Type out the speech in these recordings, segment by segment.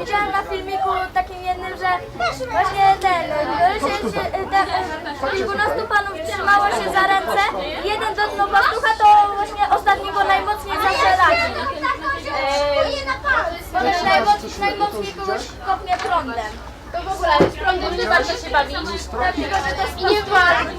widziałam na filmiku takim jednym, że właśnie ten, się, się, te, e, kilkunastu panów trzymało się za ręce, jeden dotknął pastucha, to właśnie ostatni go najmocniej zawsze radzi. Bo ten najmoc, najmocniej kogoś kopnie prądem. To w ogóle z prądem nie warto się bawić. Dlatego, że to jest I nie wolno,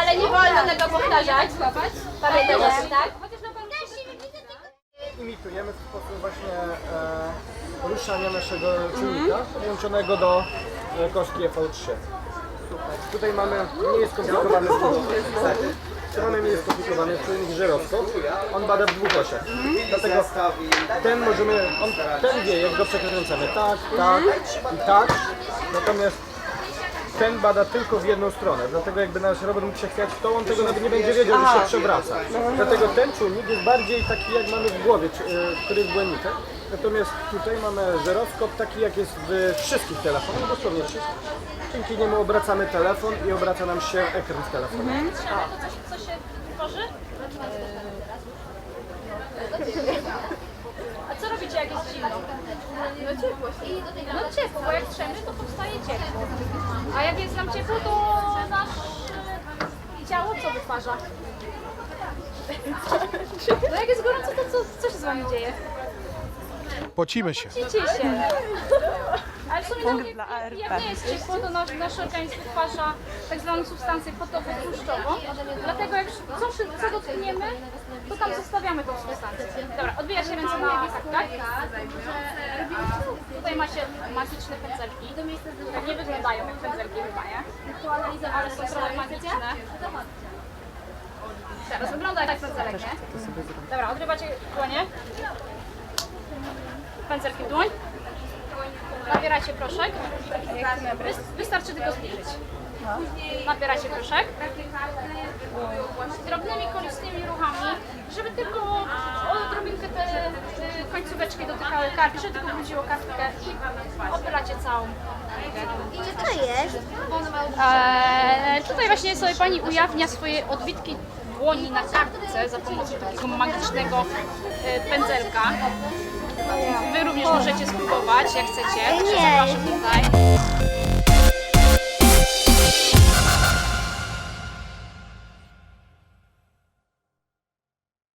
ale nie wolno tego powtarzać. Pamiętaj o tym, tak? Imitujemy w sposób właśnie e, ruszania naszego czujnika podłączonego do e, kostki EV3. Tutaj mamy, nie jest skomplikowany niestety. Tu mamy nie jest skomplikowany czujnik żyroskop. On bada w dwóch osiach. Dlatego ten możemy, on, ten wie jak go przekręcamy tak, tak i tak. Natomiast ten bada tylko w jedną stronę, dlatego jakby nasz robot mógł się chwiać w to, on tego nawet nie będzie wiedział, że się przewraca. Dlatego ten czujnik jest bardziej taki jak mamy w głowie, czy, e, który jest błędnikiem. Natomiast tutaj mamy żyroskop taki jak jest w wszystkich telefonach, dosłownie wszystkich. Dzięki niemu obracamy telefon i obraca nam się ekran z telefonu. co się tworzy? A co robicie jak jest zimno? No ciepło No ciepło, bo jak trzemy to powstaje ciepło. A jak jest nam ciepło to nasze ciało co wytwarza? No jak jest gorąco to co, co się z wami dzieje? Pocimy się. Ciecie się. Ale w sumie to jak, jak nie jest ciepło, to nasz, nasz organizm wytwarza tak zwaną substancję fotowotłuszczową. Dlatego jak co, co dotkniemy, to tam zostawiamy tą substancję. Dobra, odbija się ręce na tak, tak? Tutaj macie magiczne pędzelki. Nie wyglądają jak pędzelki chyba, nie? Ale są trochę magiczne. Teraz wygląda jak pędzelek, nie? Dobra, odrywacie dłonie. Pędzelki w dłoń. Nabieracie proszek. Wys- Wystarczy tylko zbliżyć. Nabieracie proszek. Drobnymi, kolistnymi ruchami, żeby tylko końcóweczki dotykały kartki, żeby tylko budziło kartkę i opieracie całą. Co to jest? Eee, tutaj właśnie sobie Pani ujawnia swoje odbitki dłoni na kartce za pomocą takiego magicznego e, pędzelka. Wy również możecie spróbować, jak chcecie. Nie,